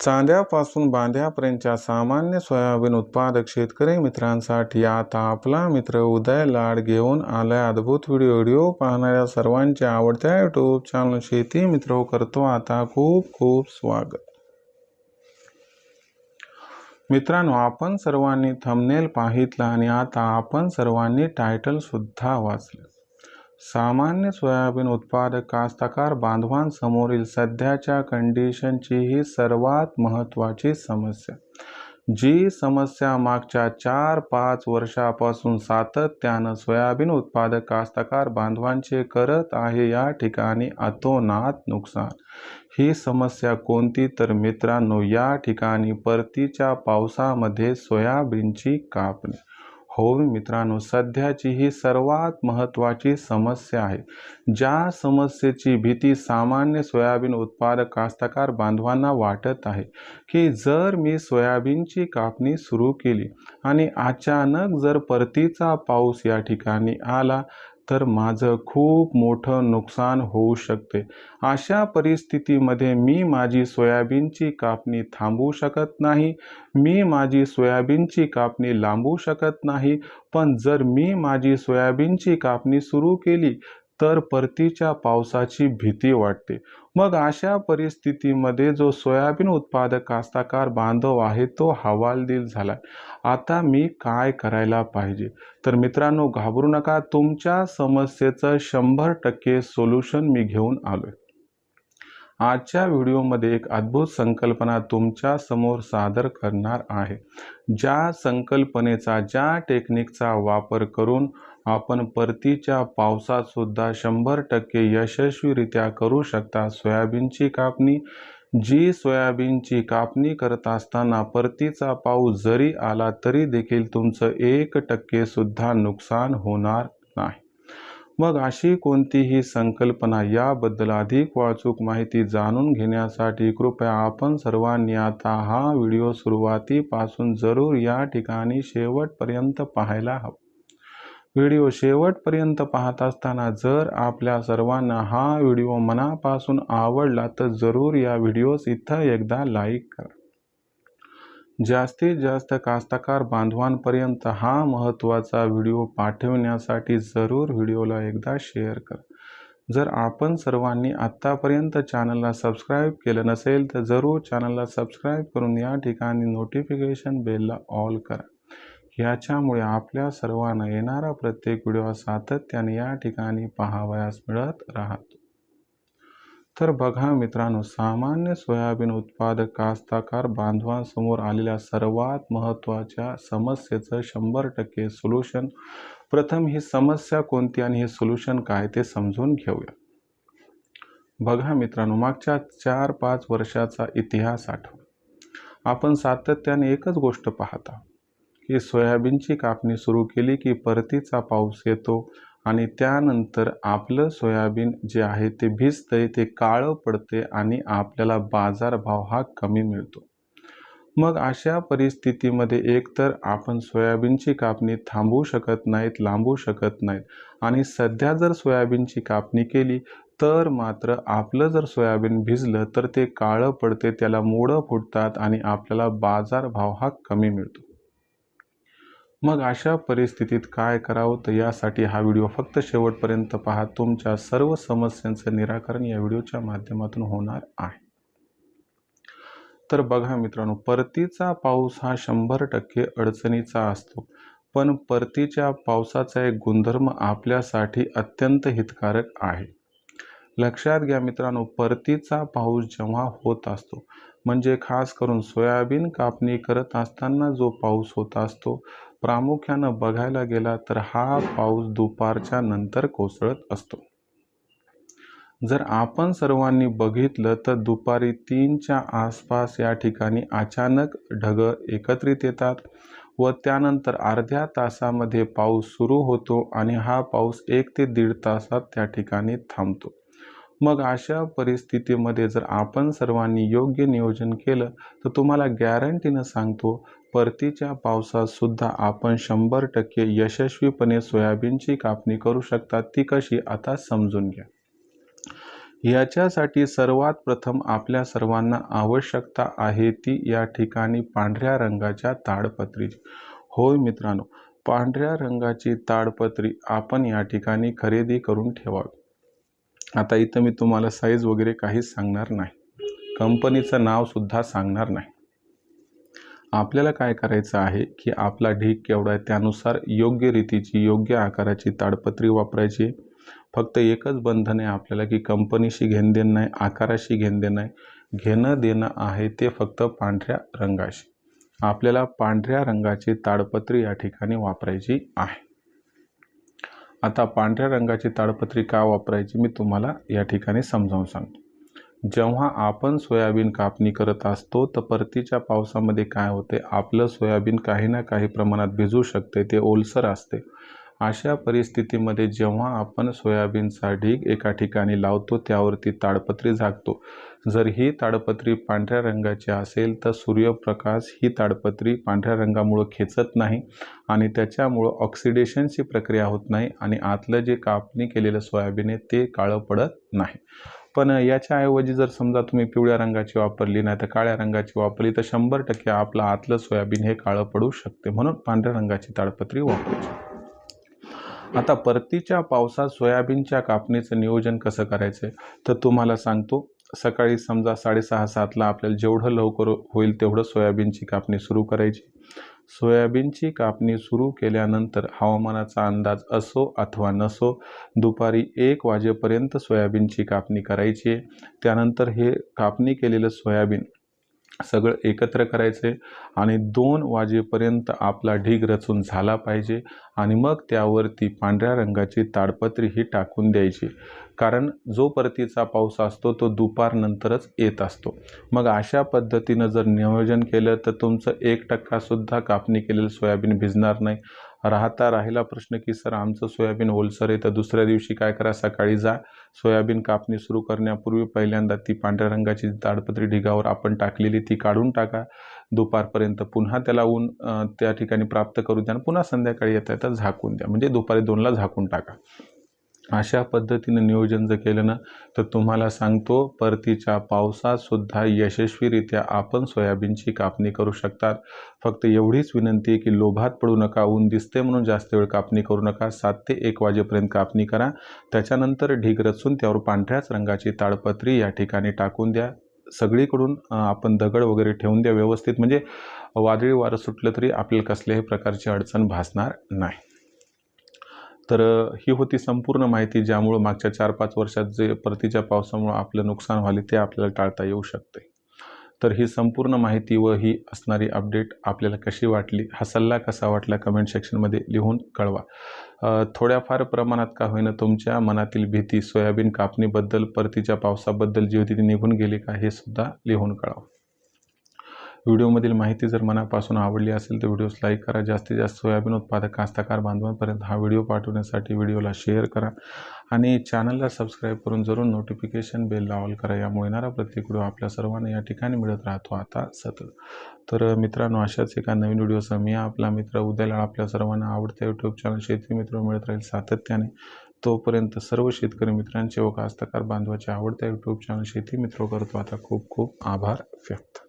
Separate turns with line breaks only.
चांद्यापासून बांध्यापर्यंतच्या सामान्य सोयाबीन उत्पादक शेतकरी मित्रांसाठी आता आपला मित्र उदय लाड घेऊन आलाय अद्भुत व्हिडिओ. व्हिडिओ पाहणाऱ्या सर्वांच्या आवडत्या यूट्यूब चॅनल शेती मित्र करतो आता खूप खूप स्वागत. मित्रांनो आपण सर्वांनी थंबनेल पाहितला आणि आता आपण सर्वांनी टायटल सुद्धा वाचले. सामान्य सोयाबीन उत्पादक कास्तकार बांधवांसमोरील सध्याच्या कंडिशनची ही सर्वात महत्त्वाची समस्या. जी समस्या मागच्या चार पाच वर्षापासून सातत्यानं सोयाबीन उत्पादक कास्तकार बांधवांचे करत आहे या ठिकाणी अतोनात नुकसान. ही समस्या कोणती? तर मित्रांनो या ठिकाणी परतीच्या पावसामध्ये सोयाबीनची कापणी. हो मित्रांनो सध्याची ही सर्वात महत्त्वाची समस्या आहे. ज्या समस्येची भीती सामान्य सोयाबीन उत्पादक कास्तकार बांधवांना वाटत आहे की जर मी सोयाबीनची कापणी सुरू केली आणि अचानक जर परतीचा पाऊस या ठिकाणी आला तर माझं खूप मोठं नुकसान होऊ शकते. अशा परिस्थितीमध्ये मी माझी सोयाबीनची कापणी थांबवू शकत नाही. मी माझी सोयाबीनची कापणी लांबवू शकत नाही. पण जर मी माझी सोयाबीनची कापणी सुरू केली तर परतीच्या पावसाची भीती वाटते. मग अशा परिस्थितीमध्ये जो सोयाबीन उत्पादक कास्ताकार बांधव आहे तो हवालदिल झाला आता मी काय करायला पाहिजे? तर मित्रांनो घाबरू नका. तुमच्या समस्येचं शंभर टक्के सोल्युशन मी घेऊन आलोय. आजच्या व्हिडिओमध्ये एक अद्भुत संकल्पना तुमच्यासमोर सादर करणार आहे. ज्या संकल्पनेचा ज्या टेक्निकचा वापर करून आपण परतीच्या पावसात सुद्धा शंभर टक्के यशस्वीरित्या करू शकता. सोयाबीनची कापणी जी सोयाबीनची कापणी करत असताना परतीचा पाऊस जरी आला तरी देखील तुमचं एक टक्के सुद्धा नुकसान होणार नाही. मग अशी कोणतीही संकल्पना याबद्दल अधिक वाचूक माहिती जाणून घेण्यासाठी कृपया आपण सर्वांनी आता हा व्हिडिओ सुरुवातीपासून जरूर या ठिकाणी शेवटपर्यंत पाहायला हवा. व्हिडिओ शेवटपर्यंत पाहत असताना जर आपल्या सर्वांना हा व्हिडिओ मनापासून आवडला तर जरूर या व्हिडिओस इथं एकदा लाईक करा. जास्तीत जास्त कास्तकार बांधवांपर्यंत हा महत्त्वाचा व्हिडिओ पाठवण्यासाठी जरूर व्हिडिओला एकदा शेअर करा. जर आपण सर्वांनी आत्तापर्यंत चॅनलला सबस्क्राईब केलं नसेल तर जरूर चॅनलला सबस्क्राईब करून या ठिकाणी नोटिफिकेशन बेलला ऑल करा. याच्यामुळे आपल्या सर्वांना येणारा प्रत्येक व्हिडिओ सातत्याने या ठिकाणी पाहावयास मिळत राहतो. तर बघा मित्रांनो सामान्य सोयाबीन उत्पादक कास्ताकार बांधवांसमोर आलेल्या सर्वात महत्त्वाच्या समस्येचं शंभर टक्के सोल्युशन. प्रथम ही समस्या कोणती आणि हे सोल्युशन काय ते समजून घेऊया. बघा मित्रांनो मागच्या चार पाच वर्षाचा इतिहास आठवा. आपण सातत्याने एकच गोष्ट पाहता. की सोयाबीनची कापणी सुरू केली की परतीचा पाऊस येतो आणि त्यानंतर आपलं सोयाबीन जे आहे ते भिजतंय ते काळं पडते आणि आपल्याला बाजारभाव हा कमी मिळतो. मग अशा परिस्थितीमध्ये एकतर आपण सोयाबीनची कापणी थांबवू शकत नाहीत लांबवू शकत नाहीत आणि सध्या जर सोयाबीनची कापणी केली तर मात्र आपलं जर सोयाबीन भिजलं तर ते काळं पडते त्याला मोडं फुटतात आणि आपल्याला बाजारभाव हा कमी मिळतो. मग अशा परिस्थितीत काय करावं? तर यासाठी हा व्हिडिओ फक्त शेवटपर्यंत पहा. तुमच्या सर्व समस्यांचं निराकरण या व्हिडिओच्या माध्यमातून होणार आहे. तर बघा मित्रांनो परतीचा पाऊस हा शंभर टक्के अडचणीचा असतो. पण परतीच्या पावसाचा एक गुणधर्म आपल्यासाठी अत्यंत हितकारक आहे. लक्षात घ्या मित्रांनो परतीचा पाऊस जेव्हा होत असतो म्हणजे खास करून सोयाबीन कापणी करत असताना जो पाऊस होत असतो प्रामुख्यानं बघायला गेला तर हा पाऊस दुपारच्या नंतर कोसळत असतो. जर आपण सर्वांनी बघितलं तर दुपारी तीनच्या आसपास या ठिकाणी अचानक ढगं एकत्रित येतात व त्यानंतर अर्ध्या तासामध्ये पाऊस सुरू होतो आणि हा पाऊस एक ते दीड तासात त्या ठिकाणी थांबतो. मग अशा परिस्थितीमध्ये जर आपण सर्वांनी योग्य नियोजन केलं तर तुम्हाला गॅरंटीनं सांगतो परतीच्या पावसात सुद्धा आपण शंभर टक्के यशस्वीपणे सोयाबीनची कापणी करू शकता ती कशी आता समजून घ्या. याच्यासाठी सर्वात प्रथम आपल्या सर्वांना आवश्यकता आहे ती या ठिकाणी पांढऱ्या रंगाच्या ताडपत्रीची. होय मित्रांनो पांढऱ्या रंगाची ताडपत्री आपण या ठिकाणी खरेदी करून ठेवावी. आता इथं मी तुम्हाला साईज वगैरे काहीच सांगणार नाही. कंपनीचं नावसुद्धा सांगणार नाही. आपल्याला काय करायचं आहे की आपला ढीग केवढा आहे त्यानुसार योग्य रीतीची योग्य आकाराची ताडपत्री वापरायची. फक्त एकच बंधन आहे आपल्याला की कंपनीशी घेणदेण नाही आकाराशी घेणदेण नाही. घेणं देणं आहे ते फक्त पांढऱ्या रंगाशी. आपल्याला पांढऱ्या रंगाची ताडपत्री या ठिकाणी वापरायची आहे. आता पांढऱ्या रंगाची ताडपत्री का वापरायची मी तुम्हाला या ठिकाणी समजावून सांगतो. जेव्हा आपण सोयाबीन कापणी करत असतो तर परतीच्या पावसामध्ये काय होते? आपलं सोयाबीन काही ना काही प्रमाणात भिजू शकते ते ओलसर असते. अशा परिस्थितीमध्ये जेव्हा आपण सोयाबीनचा ढीग एका ठिकाणी लावतो त्यावरती ताडपत्री झाकतो. जर ही ताडपत्री पांढऱ्या रंगाची असेल तर सूर्यप्रकाश ही ताडपत्री पांढऱ्या रंगामुळं खेचत नाही आणि त्याच्यामुळं ऑक्सिडेशनची प्रक्रिया होत नाही आणि आतलं जे कापणी केलेलं सोयाबीन आहे ते काळं पडत नाही. पण याच्याऐवजी जर समजा तुम्ही पिवळ्या रंगाची वापरली नाही तर काळ्या रंगाची वापरली तर शंभर टक्के आपलं आतलं सोयाबीन हे काळं पडू शकते. म्हणून पांढऱ्या रंगाची ताडपत्री वापरायची. आता परतीच्या पावसात सोयाबीनच्या कापणीचं नियोजन कसं करायचं तर तुम्हाला सांगतो सकाळी समजा साडेसहा सातला आपल्याला जेवढं लवकर होईल तेवढं सोयाबीनची कापणी सुरू करायची. सोयाबीनची कापणी सुरू केल्यानंतर हवामानाचा अंदाज असो अथवा नसो दुपारी एक वाजेपर्यंत सोयाबीनची कापणी करायची आहे. त्यानंतर हे कापणी केलेलं सोयाबीन सगळं एकत्र करायचे आणि दोन वाजेपर्यंत आपला ढीग रचून झाला पाहिजे आणि मग त्यावरती पांढऱ्या रंगाची ताडपत्री ही टाकून द्यायची. कारण जो परतीचा पाऊस असतो तो दुपारनंतरच येत असतो. मग अशा पद्धतीनं जर नियोजन केलं तर तुमचं एक टक्कासुद्धा कापणी केलेलं सोयाबीन भिजणार नाही. राहता राहिला प्रश्न की सर आमचं सोयाबीन ओलसर आहे तर दुसऱ्या दिवशी काय करा? सकाळी जा. सोयाबीन कापणी सुरू करण्यापूर्वी पहिल्यांदा ती पांढऱ्या रंगाची ताडपत्री ढिगावर आपण टाकलेली ती काढून टाका. दुपारपर्यंत पुन्हा त्याला ऊन त्या ठिकाणी प्राप्त करू द्या आणि पुन्हा संध्याकाळी येता येता झाकून द्या. म्हणजे दुपारी दोनला झाकून टाका. अशा पद्धतीनं नियोजन जर केलं ना तर तुम्हाला सांगतो परतीच्या पावसातसुद्धा यशस्वीरित्या आपण सोयाबीनची कापणी करू शकतात. फक्त एवढीच विनंती आहे की लोभात पडू नका ऊन दिसते म्हणून जास्त वेळ कापणी करू नका. सात ते एक वाजेपर्यंत कापणी करा. त्याच्यानंतर ढीग रचून त्यावर पांढऱ्याच रंगाची ताडपत्री या ठिकाणी टाकून द्या. सगळीकडून आपण दगड वगैरे ठेवून द्या व्यवस्थित. म्हणजे वादळी वारं सुटलं तरी आपल्याला कसल्याही प्रकारची अडचण भासणार नाही. तर ही होती संपूर्ण माहिती ज्यामुळं मागच्या चार पाच वर्षात जे परतीच्या पावसामुळं आपलं नुकसान व्हाले ते आपल्याला टाळता येऊ शकते. तर ही संपूर्ण माहिती व ही असणारी अपडेट आपल्याला कशी वाटली हा सल्ला कसा वाटला कमेंट सेक्शनमध्ये लिहून कळवा. थोड्याफार प्रमाणात का होईना तुमच्या मनातील भीती सोयाबीन कापणीबद्दल परतीच्या पावसाबद्दल जी होती ती निघून गेली का हे सुद्धा लिहून कळवा. व्हिडिओमधील माहिती जर मनापासून आवडली असेल तर व्हिडिओस लाईक करा. जास्तीत जास्त सोयाबीन उत्पादक कास्तकार बांधवांपर्यंत हा व्हिडिओ पाठवण्यासाठी व्हिडिओला शेअर करा आणि चॅनलला सबस्क्राईब करून जरूर नोटिफिकेशन बेल ऑल करा. यामुळे येणारा प्रत्येक व्हिडिओ आपल्या सर्वांना या ठिकाणी मिळत राहतो. आता सतत. तर मित्रांनो अशाच एका नवीन व्हिडिओसह मी आपला मित्र उद्याला आपल्या सर्वांना आवडत्या यूट्यूब चॅनल शेती मित्र मिळत राहील सातत्याने. तोपर्यंत सर्व शेतकरी मित्रांचे व कास्तकार बांधवाचे आवडत्या यूट्यूब चॅनल शेती मित्र करतो. आता खूप खूप आभार व्यक्त.